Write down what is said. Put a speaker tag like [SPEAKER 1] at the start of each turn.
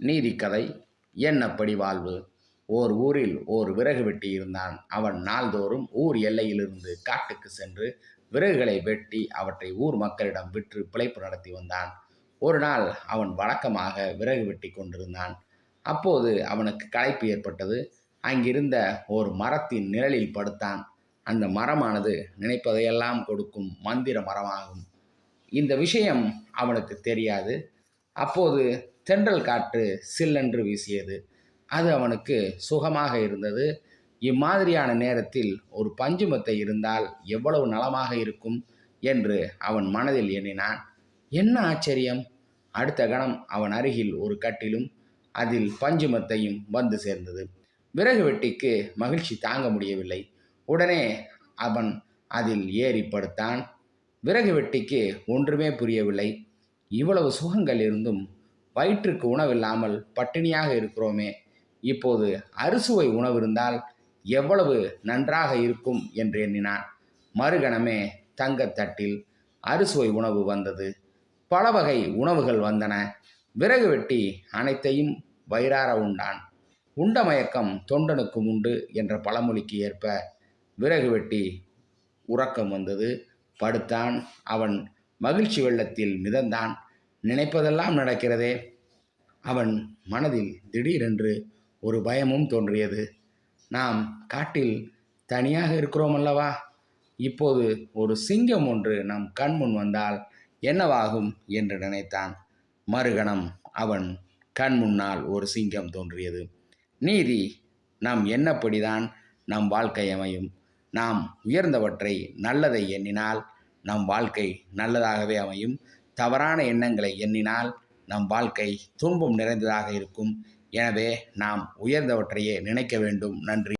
[SPEAKER 1] நீதிக்கதை என்னப்படி வாழ்வு? ஓர் ஊரில் ஓர் விறகு வெட்டி இருந்தான் அவன் நாள்தோறும் ஊர் எல்லையிலிருந்து காட்டுக்கு சென்று விறகுகளை வெட்டி அவற்றை ஊர் மக்களிடம் விற்று பிழைப்பு நடத்தி வந்தான். ஒரு நாள் அவன் வழக்கமாக விறகு வெட்டி கொண்டிருந்தான். அப்போது அவனுக்கு களைப்பு ஏற்பட்டது. அங்கிருந்த ஒரு மரத்தின் நிழலில் படுத்தான். அந்த மரமானது நினைப்பதையெல்லாம் கொடுக்கும் மந்திர மரமாகும். இந்த விஷயம் அவனுக்கு தெரியாது. அப்போது தென்றல் காற்று சில்லென்று வீசியது. அது அவனுக்கு சுகமாக இருந்தது. இம்மாதிரியான நேரத்தில் ஒரு பஞ்சுமத்தை இருந்தால் எவ்வளவு நலமாக இருக்கும் என்று அவன் மனதில் எண்ணினான். என்ன ஆச்சரியம்? அடுத்த கணம் அவன் அருகில் ஒரு கட்டிலும் அதில் பஞ்சுமத்தையும் வந்து சேர்ந்தது. விறகு வெட்டிக்கு மகிழ்ச்சி தாங்க முடியவில்லை. உடனே அவன் அதில் ஏறி படுத்தான். விறகு வெட்டிக்கு ஒன்றுமே புரியவில்லை. இவ்வளவு சுகங்கள் இருந்தும் வயிற்றுக்கு உணவில்லாமல் பட்டினியாக இருக்கிறோமே. இப்போது அறுசுவை உணவு இருந்தால் எவ்வளவு நன்றாக இருக்கும் என்று எண்ணினான். மறுகணமே தங்கத்தட்டில் அறுசுவை உணவு வந்தது. பல வகை உணவுகள் வந்தன. விறகு வெட்டி அனைத்தையும் வயிறார உண்டான். உண்ட மயக்கம் தொண்டனுக்கும் உண்டு என்ற பழமொழிக்கு ஏற்ப விறகு வெட்டி உறக்கம் வந்தது. படுத்தான். அவன் மகிழ்ச்சி வெள்ளத்தில் மிதந்தான். நினைப்பதெல்லாம் நடக்கிறதே. அவன் மனதில் திடீரென்று ஒரு பயமும் தோன்றியது. நாம் காட்டில் தனியாக இருக்கிறோம் அல்லவா? இப்போது ஒரு சிங்கம் ஒன்று நம் கண் முன் வந்தால் என்னவாகும் என்று நினைத்தான். மறுகணம் அவன் கண் முன்னால் ஒரு சிங்கம் தோன்றியது. நீதி நம் எண்ணப்படிதான் நம் வாழ்க்கை அமையும்? நாம் உயர்ந்தவற்றை நல்லதை எண்ணினால் நம் வாழ்க்கை நல்லதாகவே அமையும். தவறான எண்ணங்களை எண்ணினால் நம் வாழ்க்கை துன்பம் நிறைந்ததாக இருக்கும். எனவே நாம் உயர்ந்தவற்றையே நினைக்க வேண்டும். நன்றி.